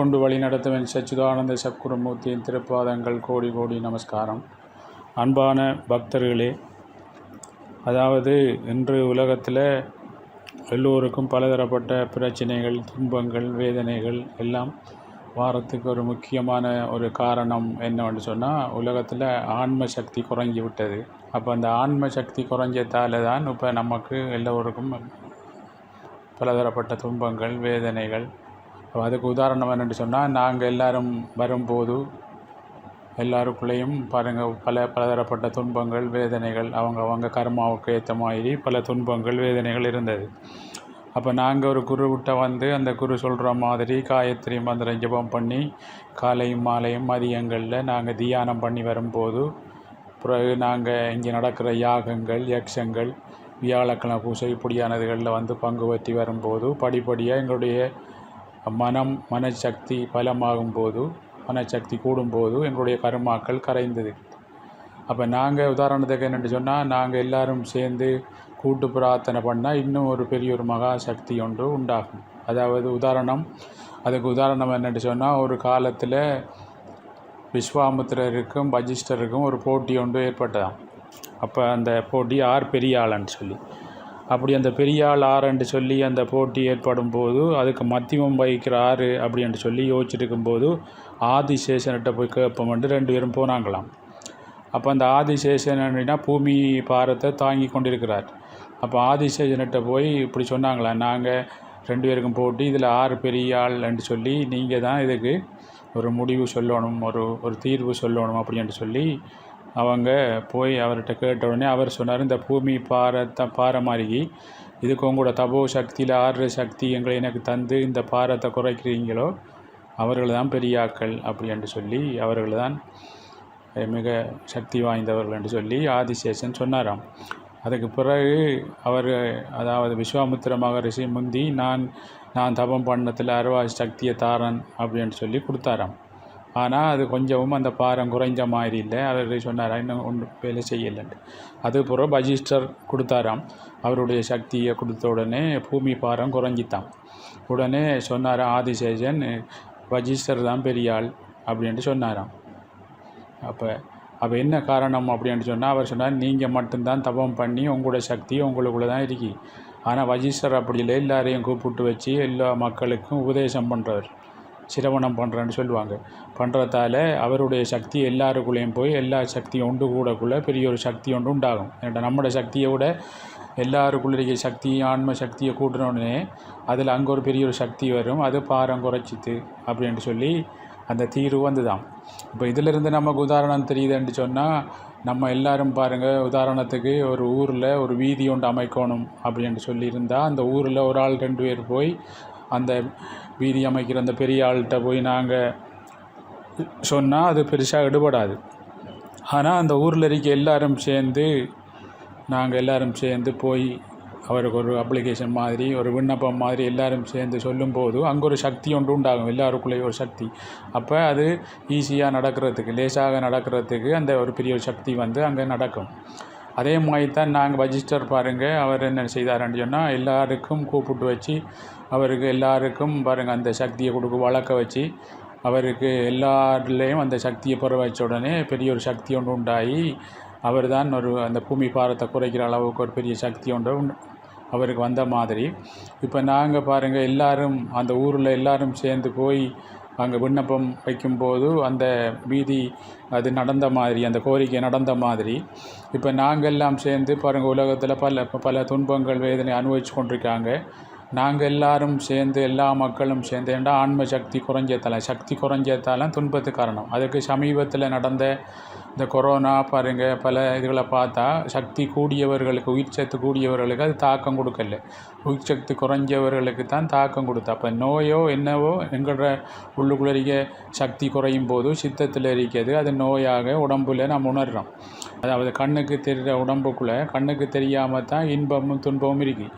ஆட்கொண்டு வழிநடத்துவன் சச்சிதானந்த சக்குருமூர்த்தியின் திருப்பாதங்கள் கோடி கோடி நமஸ்காரம். அன்பான பக்தர்களே அதாவது இன்று உலகத்தில் எல்லோருக்கும் பலதரப்பட்ட பிரச்சனைகள் துன்பங்கள் வேதனைகள் எல்லாம் வாரத்துக்கு ஒரு முக்கியமான ஒரு காரணம் என்னவென்று சொன்னால் உலகத்தில் ஆன்ம சக்தி குறைஞ்சி விட்டது. அப்போ அந்த ஆன்ம சக்தி குறைஞ்சதால தான் இப்போ நமக்கு எல்லோருக்கும் பலதரப்பட்ட துன்பங்கள் வேதனைகள் அதுக்கு உதாரணம் என்னென்னு சொன்னால் நாங்கள் எல்லாரும் வரும்போது எல்லாருக்குள்ளேயும் பாருங்கள் பல பலதரப்பட்ட துன்பங்கள் வேதனைகள் அவங்க அவங்க கர்மாவுக்கு ஏற்ற மாதிரி பல துன்பங்கள் வேதனைகள் இருந்தது. அப்போ நாங்கள் ஒரு குருவிட்ட வந்து அந்த குரு சொல்கிற மாதிரி காயத்ரி மந்திரம் ஜபம் பண்ணி காலையும் மாலையும் மதியங்களில் நாங்கள் தியானம் பண்ணி வரும்போது பிறகு நாங்கள் இங்கே நடக்கிற யாகங்கள் யக்ஷங்கள் வியாழக்கிழமை பூசை இப்படியானதுகளில் வந்து பங்கு பற்றி வரும்போது படிப்படியாக எங்களுடைய மனம் மனசக்தி பலமாகும் போது மனசக்தி கூடும்போது எங்களுடைய கருமாக்கள் கரைந்தது. அப்போ நாங்கள் உதாரணத்துக்கு என்னென்னு சொன்னால் நாங்கள் எல்லாரும் சேர்ந்து கூட்டு பிரார்த்தனை பண்ணால் இன்னும் ஒரு பெரிய ஒரு மகா சக்தி ஒன்று உண்டாகும். அதாவது உதாரணம் அதுக்கு உதாரணம் என்னென்னு சொன்னால் ஒரு காலத்தில் விஸ்வாமித்திரருக்கும் பஜிஸ்டருக்கும் ஒரு போட்டி ஒன்று ஏற்பட்டதாம். அப்போ அந்த போட்டி ஆர் பெரியாளன்னு சொல்லி. அப்படி அந்த பெரியாள் ஆறு என்று சொல்லி அந்த போட்டி ஏற்படும் போது அதுக்கு மத்தியமம் வகிக்கிற ஆறு அப்படின்னு சொல்லி யோசிச்சுட்டு இருக்கும்போது ஆதிசேஷன்கிட்ட போய் கேட்போம்ட்டு ரெண்டு பேரும் போனாங்களாம். அப்போ அந்த ஆதிசேஷன் அப்படின்னா பூமி பாரத்தை தாங்கி கொண்டிருக்கிறார். அப்போ ஆதிசேஷன்கிட்ட போய் இப்படி சொன்னாங்களாம் நாங்கள் ரெண்டு பேருக்கும் போட்டி இதில் ஆறு பெரிய என்று சொல்லி நீங்கள் தான் இதுக்கு ஒரு முடிவு சொல்லணும் ஒரு ஒரு தீர்வு சொல்லணும் அப்படின்ட்டு சொல்லி அவங்க போய் அவர்கிட்ட கேட்ட உடனே அவர் சொன்னார் இந்த பூமி பாரத்தை பாறை மாதிரி இதுக்கு உங்களோட தபோ சக்தியில் ஆறு சக்தி எங்களை எனக்கு தந்து இந்த பாரத்தை குறைக்கிறீங்களோ அவர்கள் தான் பெரியாக்கள் அப்படின்ட்டு சொல்லி அவர்கள் தான் மிக சக்தி வாய்ந்தவர்கள் என்று சொல்லி ஆதிசேஷன் சொன்னாராம். அதுக்கு பிறகு அவர் அதாவது விஸ்வாமித்திர மகரிஷி முந்தி நான் நான் தபம் பண்ணத்தில் அருவா சக்தியை தாரன் அப்படின்னு சொல்லி கொடுத்தாராம். ஆனால் அது கொஞ்சமும் அந்த பாரம் குறைஞ்ச மாதிரி இல்லை. அவர் சொன்னார் இன்னும் ஒன்றும் வேலை செய்யலைன்ட்டு. அது பஜிஸ்டர் கொடுத்தாராம். அவருடைய சக்தியை கொடுத்த உடனே பூமி பாரம் குறைஞ்சித்தான் உடனே சொன்னார் ஆதிசேஷன் பஜிஸ்டர் தான் பெரிய ஆள் அப்படின்ட்டு சொன்னாராம். அப்போ அப்போ என்ன காரணம்? அப்படின்ட்டு சொன்னால் அவர் சொன்னார் நீங்கள் மட்டும்தான் தபம் பண்ணி உங்களோட சக்தி உங்களுக்குள்ளே தான் இருக்கி. ஆனால் வஜிஸ்டர் அப்படி இல்லை. எல்லாரையும் கூப்பிட்டு வச்சு எல்லா மக்களுக்கும் உபதேசம் பண்ணுறவர் சிரவணம் பண்ணுறேன்னு சொல்லுவாங்க. பண்ணுறதால அவருடைய சக்தி எல்லாருக்குள்ளேயும் போய் எல்லா சக்தியும் உண்டு கூடக்குள்ளே பெரிய ஒரு சக்தி ஒன்று உண்டாகும். ஏன்னா நம்மளோட சக்தியை விட எல்லாருக்குள்ள இருக்க சக்தி ஆன்ம சக்தியை கூட்டினோடனே அதில் அங்கே ஒரு பெரிய ஒரு சக்தி வரும். அது பாரம் குறைச்சித்து அப்படின்ட்டு சொல்லி அந்த தீர்வு வந்துதான் இப்போ இதிலிருந்து நமக்கு உதாரணம் தெரியுதுன்னு சொன்னால் நம்ம எல்லாரும் பாருங்கள் உதாரணத்துக்கு ஒரு ஊரில் ஒரு வீதி ஒன்று அமைக்கணும் அப்படின்ட்டு சொல்லியிருந்தால் அந்த ஊரில் ஒரு ஆள் ரெண்டு பேர் போய் அந்த வீதி அமைக்கிற அந்த பெரிய ஆள்கிட்ட போய் நாங்கள் சொன்னால் அது பெருசாக எடுபடாது. ஆனால் அந்த ஊரில் இருக்க எல்லாரும் சேர்ந்து நாங்கள் எல்லாரும் சேர்ந்து போய் அவருக்கு ஒரு அப்ளிகேஷன் மாதிரி ஒரு விண்ணப்பம் மாதிரி எல்லாரும் சேர்ந்து சொல்லும்போது அங்கே ஒரு சக்தி ஒன்று உண்டாகும். எல்லாருக்குள்ளேயும் ஒரு சக்தி. அப்போ அது ஈஸியாக நடக்கிறதுக்கு லேசாக நடக்கிறதுக்கு அந்த ஒரு பெரிய ஒரு சக்தி வந்து அங்கே நடக்கும். அதே மாதிரி தான் நாங்கள் வஜிஸ்டர் பாருங்கள் அவர் என்ன செய்தாருன்னு சொன்னால் எல்லாருக்கும் கூப்பிட்டு வச்சு அவருக்கு எல்லாருக்கும் பாருங்கள் அந்த சக்தியை கொடுக்க வளர்க்க வச்சு அவருக்கு எல்லாருலேயும் அந்த சக்தியை பெற வச்ச உடனே பெரிய ஒரு சக்தி ஒன்று உண்டாகி அவர் தான் ஒரு அந்த பூமி பாரத்தை குறைக்கிற அளவுக்கு ஒரு பெரிய சக்தி ஒன்று உண்டு அவருக்கு வந்த மாதிரி. இப்போ நாங்கள் பாருங்கள் எல்லாரும் அந்த ஊரில் எல்லாரும் சேர்ந்து போய் அங்கே விண்ணப்பம் வைக்கும்போது அந்த வீதி அது நடந்த மாதிரி அந்த கோரிக்கை நடந்த மாதிரி. இப்போ நாங்கள் எல்லாம் சேர்ந்து பாருங்கள் உலகத்தில் பல பல துன்பங்கள் வேதனை அனுபவிச்சு கொண்டிருக்காங்க. நாங்கள் எல்லாரும் சேர்ந்து எல்லா மக்களும் சேர்ந்து ஏண்டா ஆன்ம சக்தி குறைஞ்சதால சக்தி குறைஞ்சதால துன்பத்து காரணம். அதுக்கு சமீபத்தில் நடந்த இந்த கொரோனா பாருங்கள் பல இதுகளை பார்த்தா சக்தி கூடியவர்களுக்கு உயிர் சத்து கூடியவர்களுக்கு அது தாக்கம் கொடுக்கல. உயிர் சக்தி குறைஞ்சவர்களுக்கு தான் தாக்கம் கொடுத்தா. அப்போ நோயோ என்னவோ எங்களோட உள்ளுக்குள்ள இருக்க சக்தி குறையும் போது சித்தத்தில் இருக்கிறது அது நோயாக உடம்புல நாம் உணர்கிறோம் அதாவது கண்ணுக்கு தெரிகிற உடம்புக்குள்ளே கண்ணுக்கு தெரியாமல் தான் இன்பமும் துன்பமும் இருக்குது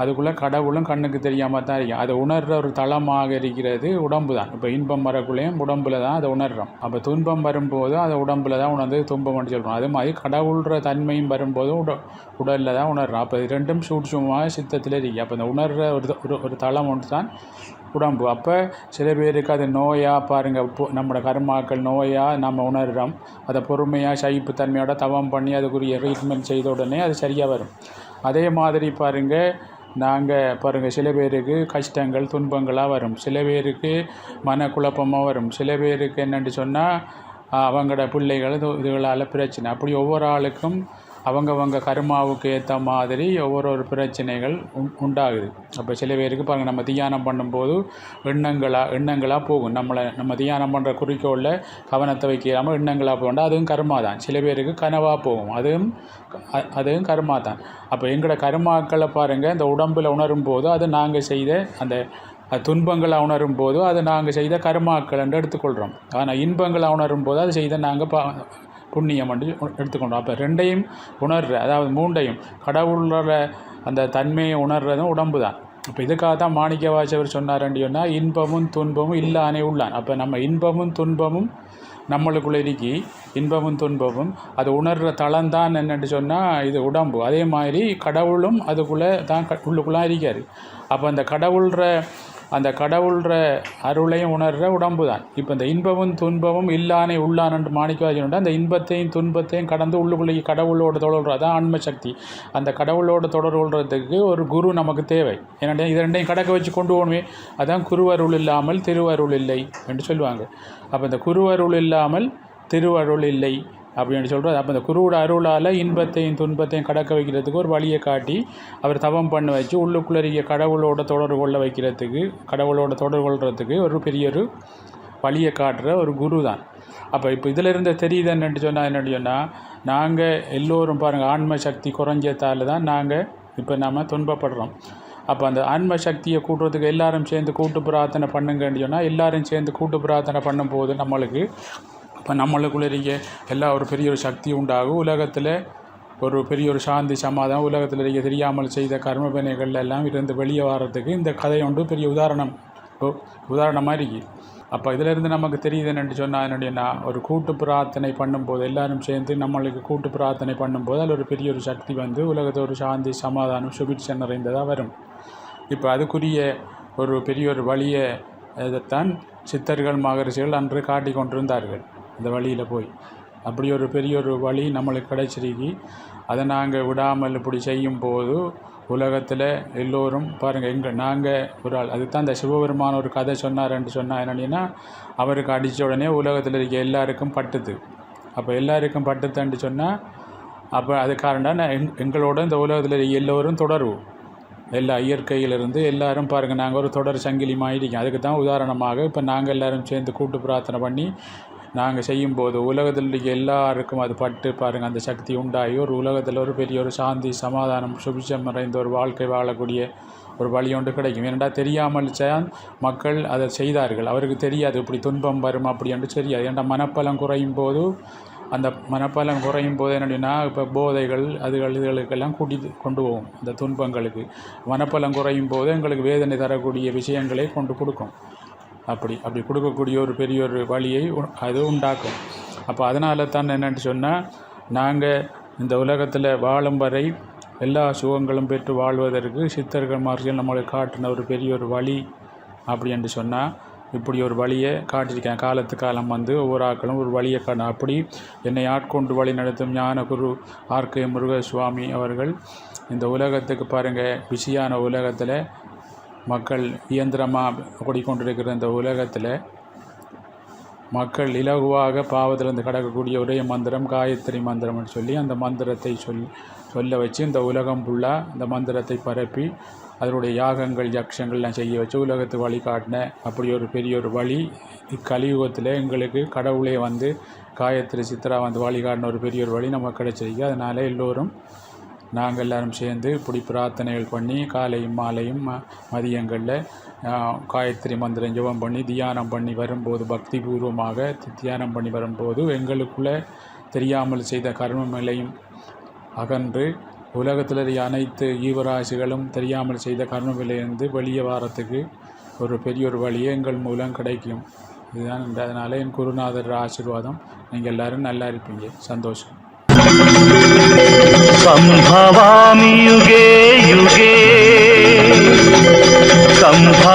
அதுக்குள்ளே கடவுளும் கண்ணுக்கு தெரியாமல் தான் இருக்கும் அதை உணர்கிற ஒரு தளமாக இருக்கிறது உடம்பு தான் இப்போ இன்பம் வரக்குள்ளேயும் உடம்பில் தான் அதை உணர்கிறோம் அப்போ துன்பம் வரும்போது அதை உடம்பில் தான் உணர்ந்து துன்பம்னு சொல்கிறோம் அது மாதிரி கடவுள்கிற தன்மையும் வரும்போதும் உட உடலில் தான் உணர்கிறோம் அப்போ இது ரெண்டும் சூட்சமாக சித்தத்தில் இருக்கு. அப்போ இந்த உணர்கிற ஒரு ஒரு ஒரு தளம் ஒன்று தான் உடம்பு. அப்போ சில பேருக்கு அது நோயாக பாருங்கள் இப்போ நம்மளோட கர்மாக்கள் நோயாக நம்ம உணர்கிறோம் அதை பொறுமையாக சகிப்பு தன்மையோட தவம் பண்ணி அதுக்குரிய ட்ரீட்மெண்ட் செய்த உடனே அது சரியாக வரும். அதே மாதிரி பாருங்கள் நாங்கள் பாருங்கள் சில பேருக்கு கஷ்டங்கள் துன்பங்களாக வரும். சில பேருக்கு மனக்குழப்பமாக வரும். சில பேருக்கு என்னென்னு சொன்னால் அவங்களோட பிள்ளைகள் இது இதுகளால் பிரச்சனை. அப்படி ஒவ்வொரு ஆளுக்கும் அவங்கவங்க கர்மாவுக்கு ஏற்ற மாதிரி ஒவ்வொரு ஒரு பிரச்சனைகள் உண் உண்டாகுது. அப்போ சில பேருக்கு பாருங்கள் நம்ம தியானம் பண்ணும்போது எண்ணங்களாக எண்ணங்களாக போகும். நம்மளை நம்ம தியானம் பண்ணுற குறிக்கோளில் கவனத்தை வைக்காமல் எண்ணங்களாக போகண்டா அதுவும் கர்மா தான். சில பேருக்கு கனவாக போகும். அதுவும் அதுவும் கர்மா தான். அப்போ எங்களோட கர்மாக்களை பாருங்கள் இந்த உடம்பில் உணரும் போது அது நாங்கள் செய்த அந்த துன்பங்களை உணரும் போது அது நாங்கள் செய்த கர்மாக்கள் என்று எடுத்துக்கொள்கிறோம் ஆனால் இன்பங்களை உணரும் போது அது செய்த நாங்கள் பா புண்ணியம் என்று எடுத்துக்கொண்டோம் அப்போ ரெண்டையும் உணர்ற அதாவது மூண்டையும் கடவுளோட அந்த தன்மையை உணர்றதும் உடம்பு தான். இப்போ இதுக்காக தான் மாணிக்க வாசவர் சொன்னார்ன்னு சொன்னால் இன்பமும் துன்பமும் இல்லானே உள்ளான். அப்போ நம்ம இன்பமும் துன்பமும் நம்மளுக்குள்ள இருக்கி இன்பமும் துன்பமும் அது உணர்கிற தளம்தான் என்னென்னு சொன்னால் இது உடம்பு. அதே மாதிரி கடவுளும் அதுக்குள்ளே தான் உள்ளுக்குள்ளே இருக்கார். அப்போ அந்த கடவுள்கிற அந்த கடவுள்கிற அருளையும் உணர்கிற உடம்பு தான் இப்போ இந்த இன்பமும் துன்பமும் இல்லானே உள்ளான் என்று மாணிக்கவாஜன் அந்த இன்பத்தையும் துன்பத்தையும் கடந்து உள்ளுக்குள்ளே கடவுளோட தொடர்பு அதான் ஆன்ம சக்தி அந்த கடவுளோட தொடர்பு கொள்றதுக்கு ஒரு குரு நமக்கு தேவை. ஏன்னா இது ரெண்டையும் கடக்க வச்சு கொண்டு போகணுமே. அதான் குருவருள் இல்லாமல் திருவருள் இல்லை என்று சொல்லுவாங்க. அப்போ இந்த குருவருள் இல்லாமல் திருவருள் இல்லை. அப்படின்னு சொல்கிறோம் அப்போ இந்த குருவோட அருளால் இன்பத்தையும் துன்பத்தையும் கடக்க வைக்கிறதுக்கு ஒரு வழியை காட்டி அவர் தவம் பண்ண வச்சு உள்ளுக்குள்ளறிய கடவுளோட தொடர்பு கொள்ள வைக்கிறதுக்கு கடவுளோட தொடர்பு கொள்றதுக்கு ஒரு பெரிய ஒரு வழியை காட்டுற ஒரு குரு தான் அப்போ இப்போ இதில் இருந்து தெரியுது என்னென்னு சொன்னால் என்னென்னு சொன்னால் நாங்கள் எல்லோரும் பாருங்கள் ஆன்ம சக்தி குறைஞ்சதால தான் நாங்கள் இப்போ நாம் துன்பப்படுறோம். அப்போ அந்த ஆன்ம சக்தியை கூட்டுறதுக்கு எல்லாரும் சேர்ந்து கூட்டு பிரார்த்தனை பண்ணுங்கன்னு சொன்னால் எல்லாரும் சேர்ந்து கூட்டு பிரார்த்தனை பண்ணும்போது நம்மளுக்கு இப்போ நம்மளுக்குள்ளே இருக்க எல்லா ஒரு பெரிய ஒரு சக்தி உண்டாகும். உலகத்தில் ஒரு பெரிய ஒரு சாந்தி சமாதானம் உலகத்தில் இருக்க தெரியாமல் செய்த கர்ம பிணைகள் எல்லாம் இருந்து வெளியே வர்றதுக்கு இந்த கதை ஒன்று பெரிய உதாரணம். உ- உதாரணமாக இருக்கு. அப்போ இதிலிருந்து நமக்கு தெரியுது என்னென்னு சொன்னால் என்னுடைய ஒரு கூட்டு பிரார்த்தனை பண்ணும்போது எல்லாரும் சேர்ந்து நம்மளுக்கு கூட்டு பிரார்த்தனை பண்ணும்போது அதில் ஒரு பெரிய ஒரு சக்தி வந்து உலகத்தை ஒரு சாந்தி சமாதானம் சுபிட்சம் நிறைந்ததாக வரும். இப்போ அதுக்குரிய ஒரு பெரிய ஒரு வழியை இதைத்தான் சித்தர்கள் மகரிஷிகள் அன்று காட்டி கொண்டிருந்தார்கள். இந்த வழியில் போய். அப்படி ஒரு பெரிய ஒரு வழி நம்மளுக்கு கிடைச்சிருக்கு அதை நாங்கள் விடாமல் இப்படி செய்யும் போது உலகத்தில் எல்லோரும் பாருங்கள் எங்கள் நாங்கள் ஒரு ஆள் அதுதான் இந்த சிவபெருமான ஒரு கதை சொன்னார்ன்னு சொன்னால் என்னன்னா அவருக்கு அடித்த உடனே உலகத்தில் இருக்க எல்லாருக்கும் பட்டுது. அப்போ எல்லாருக்கும் பட்டுதுன்னு சொன்னால் அப்போ அது காரணம் எங் எங்களோட இந்த உலகத்தில் இருக்க எல்லோரும் தொடருவோம். எல்லா இயற்கையிலிருந்து எல்லாரும் பாருங்கள் நாங்கள் ஒரு தொடர் சங்கிலி இருக்கோம். அதுக்கு தான் உதாரணமாக இப்போ நாங்கள் எல்லோரும் சேர்ந்து கூட்டு பிரார்த்தனை பண்ணி நாங்கள் செய்யும்போது உலகத்தில் எல்லாருக்கும் அது பட்டு பாருங்கள் அந்த சக்தி உண்டாகி ஒரு உலகத்தில் ஒரு பெரிய ஒரு சாந்தி சமாதானம் சுபிஷம் நிறைந்த ஒரு வாழ்க்கை வாழக்கூடிய ஒரு வழி ஒன்று கிடைக்கும். ஏனெண்டா தெரியாமல் மக்கள் அதை செய்தார்கள். அவருக்கு தெரியாது இப்படி துன்பம் வரும் அப்படி என்று தெரியாது. ஏன்டா மனப்பலம் குறையும் போது அந்த மனப்பலம் குறையும் போது என்னடின்னா இப்போ போதைகள் அதுகள் இதுகளுக்கெல்லாம் கூட்டி கொண்டு போகும் அந்த துன்பங்களுக்கு. மனப்பலம் குறையும் போது எங்களுக்கு வேதனை தரக்கூடிய விஷயங்களை கொண்டு கொடுக்கும். அப்படி அப்படி கொடுக்கக்கூடிய ஒரு பெரிய ஒரு வழியை உ- அது உண்டாக்கும். அப்போ அதனால தான் என்னென்னு சொன்னால் நாங்கள் இந்த உலகத்தில் வாழும் வரை எல்லா சுகங்களும் பெற்று வாழ்வதற்கு சித்தர்கள் மார்கள் நம்மளுக்கு காட்டின ஒரு பெரிய ஒரு வழி அப்படி என்று சொன்னால் இப்படி ஒரு வழியை காட்டியிருக்கேன் காலத்து காலம் வந்து ஒவ்வொரு ஆக்களும் ஒரு வழியை காண அப்படி என்னை ஆட்கொண்டு வழி நடத்தும் ஞானகுரு குரு முருக முருகசுவாமி அவர்கள் இந்த உலகத்துக்கு பாருங்கள் பிஸியான உலகத்தில் மக்கள் இயந்திரமாக ஓடிக்கொண்டிருக்கிற இந்த உலகத்தில் மக்கள் இலகுவாக பாவத்திலிருந்து கடக்கக்கூடிய ஒரே மந்திரம் காயத்ரி மந்திரம்னு சொல்லி அந்த மந்திரத்தை சொல் சொல்ல வச்சு இந்த உலகம் ஃபுல்லாக இந்த மந்திரத்தை பரப்பி அதனுடைய யாகங்கள் யக்ஷங்கள்லாம் செய்ய வச்சு உலகத்துக்கு வழிகாட்டின அப்படி ஒரு பெரிய ஒரு வழி இக்கலியுகத்தில் எங்களுக்கு கடவுளே வந்து காயத்ரி சித்ரா வந்து வழிகாட்டின ஒரு பெரிய ஒரு வழி நமக்கு கிடைச்சிருக்கு. அதனால் எல்லோரும் நாங்கள் எல்லாரும் சேர்ந்து இப்படி பிரார்த்தனைகள் பண்ணி காலையும் மாலையும் ம- மதியங்களில் காயத்ரி மந்திரம் ஜெபம் பண்ணி தியானம் பண்ணி வரும்போது பக்தி பூர்வமாக தியானம் பண்ணி வரும்போது எங்களுக்குள்ளே தெரியாமல் செய்த கர்மங்களையும் அகன்று உலகத்தில் அனைத்து ஈவராசிகளும் தெரியாமல் செய்த கர்மவிலையிலிருந்து வெளியே வாரத்துக்கு ஒரு பெரிய ஒரு வழியே எங்கள் மூலம் கிடைக்கும். இதுதான். அதனால் என் குருநாதர் ஆசீர்வாதம். நீங்கள் எல்லோரும் நல்லா இருப்பீங்க. சந்தோஷம். సంభవామి యుగే యుగే. సంభ